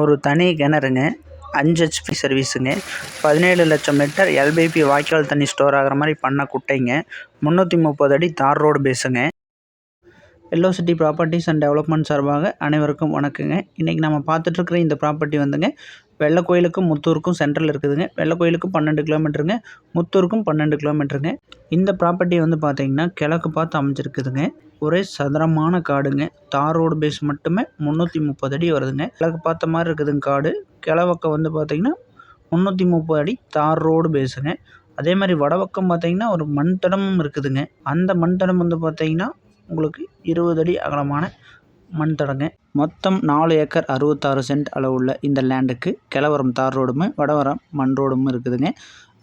ஒரு தனி கிணறுங்க அஞ்சு ஹெச்பி சர்வீஸுங்க பதினேழு லட்சம் லிட்டர் எல்பிபி வாய்க்கால் தண்ணி ஸ்டோர் ஆகிற மாதிரி பண்ண குட்டைங்க. முந்நூற்றி முப்பது அடி tar road பேஸுங்க yellow city properties and development சார்பாக அனைவருக்கும் வணக்கங்க. இன்றைக்கி நம்ம பார்த்துட்ருக்குற இந்த ப்ராப்பர்ட்டி வந்துங்க வெள்ளை கோயிலுக்கும் முத்தூருக்கும் சென்ட்ரல் இருக்குதுங்க. வெள்ளை கோயிலுக்கும் பன்னெண்டு கிலோமீட்டருங்க முத்தூருக்கும் பன்னெண்டு கிலோமீட்டருங்க இந்த ப்ராப்பர்ட்டி வந்து பார்த்தீங்கன்னா கிழக்கு பார்த்து அமைஞ்சிருக்குதுங்க. ஒரே சதுரமான காடுங்க. தார் ரோடு பேஸ் மட்டுமே முந்நூற்றி முப்பது அடி வருதுங்க. கிழக்கு பார்த்த மாதிரி இருக்குதுங்க காடு. கிழவக்கம் வந்து பார்த்தீங்கன்னா முந்நூற்றி முப்பது அடி தார் ரோடு பேஸுங்க அதே மாதிரி வடபக்கம் பார்த்தீங்கன்னா ஒரு மண் தடமும் இருக்குதுங்க. அந்த மண் தடம் வந்து பார்த்தீங்கன்னா உங்களுக்கு இருபது அடி அகலமான மண் தடங்க மொத்தம் நாலு ஏக்கர் அறுபத்தாறு சென்ட் அளவுள்ள இந்த லேண்டுக்கு கிழவரம் தார் ரோடும் வடவரம் மண் ரோடும் இருக்குதுங்க.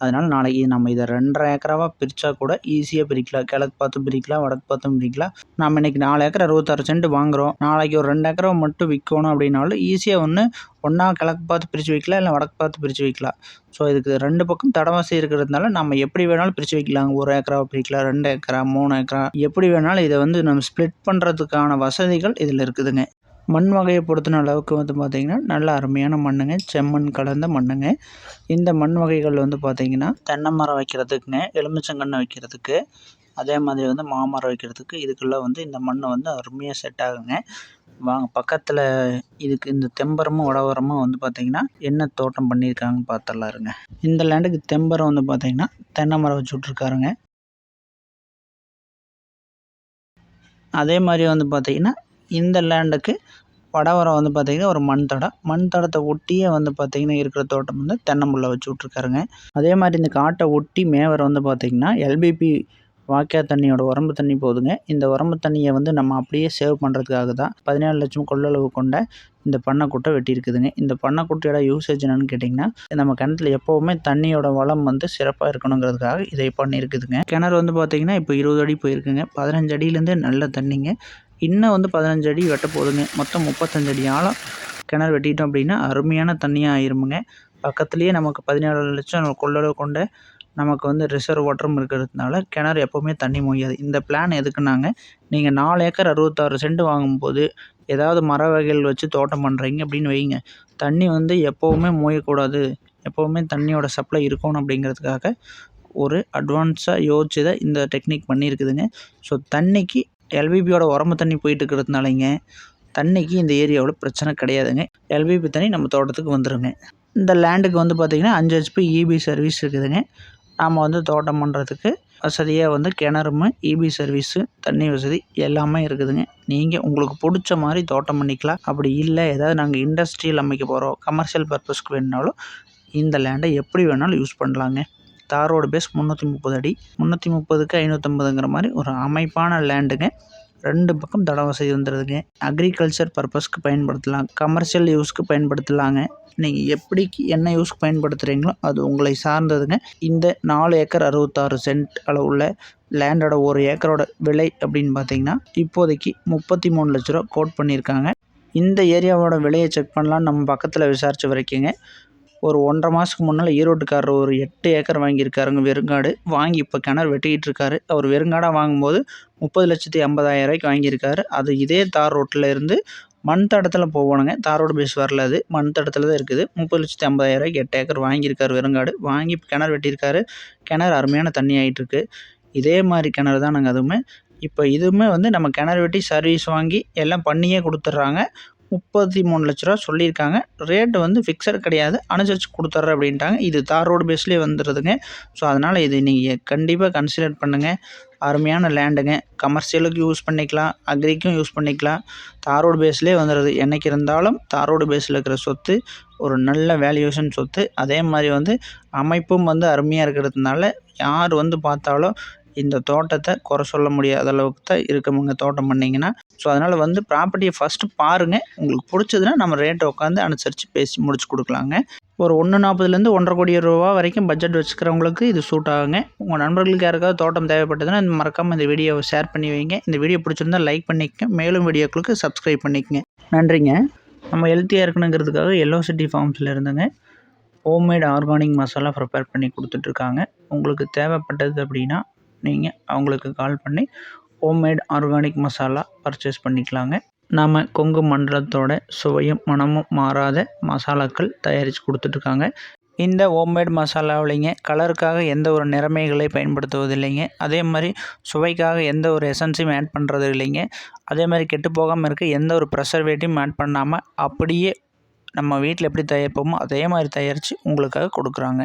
அதனால் நாளைக்கு நம்ம இதை ரெண்டரை ஏக்கராவாக பிரித்தா கூட ஈஸியாக பிரிக்கலாம். கிழக்கு பார்த்தும் பிரிக்கலாம் வடக்கு பார்த்தும் பிரிக்கலாம். நம்ம இன்றைக்கி நாலு ஏக்கர் அறுபத்தாறு சென்ட் வாங்குகிறோம் நாளைக்கு ஒரு ரெண்டு ஏக்கரை மட்டும் விற்கணும் அப்படின்னாலும் ஈஸியாக ஒன்று ஒன்றா கிழக்கு பார்த்து பிரித்து வைக்கலாம் இல்லை வடக்கு பார்த்து பிரித்து வைக்கலாம். ஸோ இதுக்கு ரெண்டு பக்கம் தடவாசி இருக்கிறதுனால நம்ம எப்படி வேணாலும் பிரித்து வைக்கலாம். ஒரு ஏக்கராவை பிரிக்கலாம் ரெண்டு ஏக்கரா மூணு ஏக்கரா. எப்படி வேணாலும் இதை வந்து நம்ம ஸ்ப்ளிட் பண்ணுறதுக்கான வசதிகள் இதில் இருக்குதுங்க. மண் வகையை பொறுத்தின அளவுக்கு வந்து பார்த்திங்கன்னா நல்ல அருமையான மண்ணுங்க செம்மண் கலந்த மண்ணுங்க. இந்த மண் வகைகள் வந்து பார்த்திங்கன்னா தென்னை மரம் வைக்கிறதுக்குங்க எலுமிச்சங்கன்று வைக்கிறதுக்கு அதே மாதிரி வந்து மாமரம் வைக்கிறதுக்கு இதுக்கெல்லாம் வந்து இந்த மண் வந்து அருமையாக செட் ஆகுங்க. வாங்க பக்கத்தில் இதுக்கு இந்த தெம்பரமும் உடவரமும் வந்து பார்த்திங்கன்னா என்ன தோட்டம் பண்ணியிருக்காங்கன்னு பார்த்துடலாம் இருங்க இந்த லேண்டுக்கு தெம்பரம் வந்து பார்த்திங்கன்னா தென்னை மரம் வச்சு விட்ருக்காருங்க அதே மாதிரி வந்து பார்த்திங்கன்னா இந்த லேண்டுக்கு வடவரம் வந்து பார்த்திங்கன்னா ஒரு மண் தடம். மண் தடத்தை ஒட்டியே வந்து பார்த்திங்கன்னா இருக்கிற தோட்டம் வந்து தென்னம்புள்ள வச்சு விட்ருக்காருங்க அதே மாதிரி இந்த காட்டை ஒட்டி மேவரை வந்து பார்த்திங்கன்னா எல்பிபி வாய்க்கா தண்ணியோட உரம்பு தண்ணி போகுதுங்க இந்த உரம்பு தண்ணியை வந்து நம்ம அப்படியே சேவ் பண்ணுறதுக்காக தான் பதினேழு லட்சம் கொள்ளளவு கொண்ட இந்த பண்ணைக்குட்டை வெட்டியிருக்குதுங்க. இந்த பண்ணைக்குட்டையோட யூசேஜ் என்னன்னு கேட்டிங்கன்னா நம்ம கிணத்துல எப்போவுமே தண்ணியோட வளம் வந்து சிறப்பாக இருக்கணுங்கிறதுக்காக இதை பண்ணியிருக்குதுங்க. கிணறு வந்து பார்த்திங்கன்னா இப்போ இருபது அடி போயிருக்குங்க. பதினஞ்சு அடியிலேருந்து நல்ல தண்ணிங்க. இன்னும் வந்து பதினஞ்சு அடி வெட்ட போகுதுங்க மொத்தம் முப்பத்தஞ்சு அடி ஆழம் கிணறு வெட்டிட்டோம் அப்படின்னா அருமையான தண்ணியாக ஆயிருமுங்க. பக்கத்துலேயே நமக்கு பதினேழு லட்சம் கொள்ளளவு கொண்ட நமக்கு வந்து ரிசர்வ் வாட்டரும் இருக்கிறதுனால கிணறு எப்போவுமே தண்ணி மொய்யாது இந்த பிளான் எதுக்குன்னாங்க நீங்கள் நாலு ஏக்கர் அறுபத்தாறு சென்ட் வாங்கும்போது ஏதாவது மர வகைகள் வச்சு தோட்டம் பண்ணுறீங்க அப்படின்னு வைங்க. தண்ணி வந்து எப்போவுமே மோயக்கூடாது. எப்போவுமே தண்ணியோட சப்ளை இருக்கணும் அப்படிங்கிறதுக்காக ஒரு அட்வான்ஸாக யோசிச்சு தான் இந்த டெக்னிக் பண்ணியிருக்குதுங்க. ஸோ தண்ணிக்கு எல்பிபியோட உரம்பு தண்ணி போயிட்டு இருக்கிறதுனாலங்க தண்ணிக்கு இந்த ஏரியாவில் பிரச்சனை கிடையாதுங்க. எல்பிபி தண்ணி நம்ம தோட்டத்துக்கு வந்துடுங்க இந்த லேண்டுக்கு வந்து பார்த்திங்கன்னா அஞ்சு ஹெச்பி இபி சர்வீஸ் இருக்குதுங்க. நாம் வந்து தோட்டம் பண்ணுறதுக்கு வசதியாக வந்து கிணறும் இபி சர்வீஸு தண்ணி வசதி எல்லாமே இருக்குதுங்க. நீங்கள் உங்களுக்கு பிடிச்ச மாதிரி தோட்டம் பண்ணிக்கலாம். அப்படி இல்லை ஏதாவது நாங்கள் இண்டஸ்ட்ரியல் அமைக்க போகிறோம் கமர்ஷியல் பர்பஸ்க்கு வேணுனாலும் இந்த லேண்டை எப்படி வேணாலும் யூஸ் பண்ணலாங்க. தாரோட பேஸ் முந்நூற்றி முப்பது அடி. முந்நூற்றி முப்பதுக்கு ஐநூற்றம்பதுங்கிற மாதிரி ஒரு அமைப்பான லேண்டுங்க ரெண்டு பக்கம் தட வசதி வந்துடுதுங்க அக்ரிகல்ச்சர் பர்பஸ்க்கு பயன்படுத்தலாம். கமர்ஷியல் யூஸ்க்கு பயன்படுத்தலாங்க. நீங்கள் எப்படிக்கு என்ன யூஸ்க்கு பயன்படுத்துகிறீங்களோ அது உங்களை சார்ந்ததுங்க. இந்த நாலு ஏக்கர் அறுபத்தாறு சென்ட் அளவுள்ள லேண்டோட ஒரு ஏக்கரோட விலை அப்படின்னு பார்த்தீங்கன்னா இப்போதைக்கு முப்பத்தி மூணு லட்ச ரூபா கோட் பண்ணியிருக்காங்க. இந்த ஏரியாவோட விலையை செக் பண்ணலாம் நம்ம பக்கத்தில் விசாரித்த வரைக்குங்க. ஒரு ஒன்றரை மாதத்துக்கு முன்னால் ஈரோட்டுக்காரர் ஒரு எட்டு ஏக்கர் வாங்கியிருக்காருங்க வெறுங்காடு. வாங்கி இப்போ கிணறு வெட்டிக்கிட்டு இருக்காரு அவர் வெறுங்காடாக வாங்கும்போது முப்பது லட்சத்தி ஐம்பதாயிரம் ரூபாய்க்கு வாங்கியிருக்காரு. அது இதே தார் ரோட்டில் இருந்து மண் தடத்தில் போகணுங்க. தார் ரோடு பேஸ் வரல அது. மண் தடத்தில் தான் இருக்குது. முப்பது லட்சத்தி ஐம்பதாயிரம் ரூபாய்க்கு எட்டு ஏக்கர் வாங்கியிருக்காரு வெறுங்காடு. வாங்கி இப்போ கிணறு வெட்டியிருக்காரு. கிணறு அருமையான தண்ணி ஆகிட்டுருக்கு இதே மாதிரி கிணறு தான் நாங்கள் அதுவுமே. இப்போ இதுவுமே வந்து நம்ம கிணறு வெட்டி சர்வீஸ் வாங்கி எல்லாம் பண்ணியே கொடுத்துட்றாங்க. முப்பத்தி மூணு லட்ச ரூபா சொல்லியிருக்காங்க. ரேட்டு வந்து ஃபிக்ஸட் கிடையாது. அனுசரித்து கொடுத்துட்றேன் அப்படின்ட்டாங்க. இது தார் ரோடு பேஸ்லேயே வந்துடுதுங்க ஸோ அதனால் இது நீங்கள் கண்டிப்பாக கன்சிடர் பண்ணுங்கள் அருமையான லேண்டுங்க கமர்ஷியலுக்கு யூஸ் பண்ணிக்கலாம். அக்ரிக்கும் யூஸ் பண்ணிக்கலாம். தார் ரோடு பேஸ்லேயே வந்துடுது என்றைக்கு இருந்தாலும் தார் ரோடு பேஸில் இருக்கிற சொத்து ஒரு நல்ல வேல்யூஷன் சொத்து. அதே மாதிரி வந்து அமைப்பும் வந்து அருமையாக இருக்கிறதுனால யார் வந்து பார்த்தாலும் இந்த தோட்டத்தை குறை சொல்ல முடியாத அளவுக்கு தான் இருக்கவங்க தோட்டம் பண்ணிங்கன்னா. ஸோ அதனால் வந்து ப்ராப்பர்ட்டியை ஃபஸ்ட்டு பாருங்கள் உங்களுக்கு பிடிச்சதுன்னா நம்ம ரேட்டை உட்காந்து அனுசரித்து பேசி முடிச்சு கொடுக்கலாங்க. ஒரு ஒன்று நாற்பதுலேருந்து ஒன்றரை கோடி ரூபா வரைக்கும் பட்ஜெட் வச்சுக்கிறவங்களுக்கு இது சூட் ஆகுங்க. உங்கள் நண்பர்களுக்கு யாருக்காவது தோட்டம் தேவைப்பட்டதுன்னா மறக்காமல் இந்த வீடியோவை ஷேர் பண்ணி வைங்க. இந்த வீடியோ பிடிச்சிருந்தா லைக் பண்ணிக்கங்க. மேலும் வீடியோக்களுக்கு சப்ஸ்கிரைப் பண்ணிக்கங்க. நன்றிங்க. நம்ம ஹெல்த்தியாக இருக்கணுங்கிறதுக்காக எல்லோ சிட்டி ஃபார்ம்ஸில் இருந்துங்க. ஹோம்மேட் ஆர்கானிக் மசாலா ப்ரிப்பேர் பண்ணி கொடுத்துட்ருக்காங்க உங்களுக்கு தேவைப்பட்டது அப்படின்னா நீங்கள் அவங்களுக்கு கால் பண்ணி ஹோம்மேட் ஆர்கானிக் மசாலா பர்ச்சேஸ் பண்ணிக்கலாங்க. நாம் கொங்கு மண்டலத்தோட சுவையும் மனமும் மாறாத மசாலாக்கள் தயாரித்து கொடுத்துட்ருக்காங்க. இந்த ஹோம்மேட் மசாலாவிலைங்க கலருக்காக எந்த ஒரு நிறமைகளை பயன்படுத்துவது இல்லைங்க அதே மாதிரி சுவைக்காக எந்த ஒரு எசன்ஸையும் ஆட் பண்ணுறது இல்லைங்க. அதே மாதிரி கெட்டு போகாமல் இருக்க எந்த ஒரு ப்ரெசர்வேட்டிவும் ஆட் பண்ணாமல் அப்படியே நம்ம வீட்டில் எப்படி தயாரிப்போமோ அதே மாதிரி தயாரித்து உங்களுக்காக கொடுக்குறாங்க.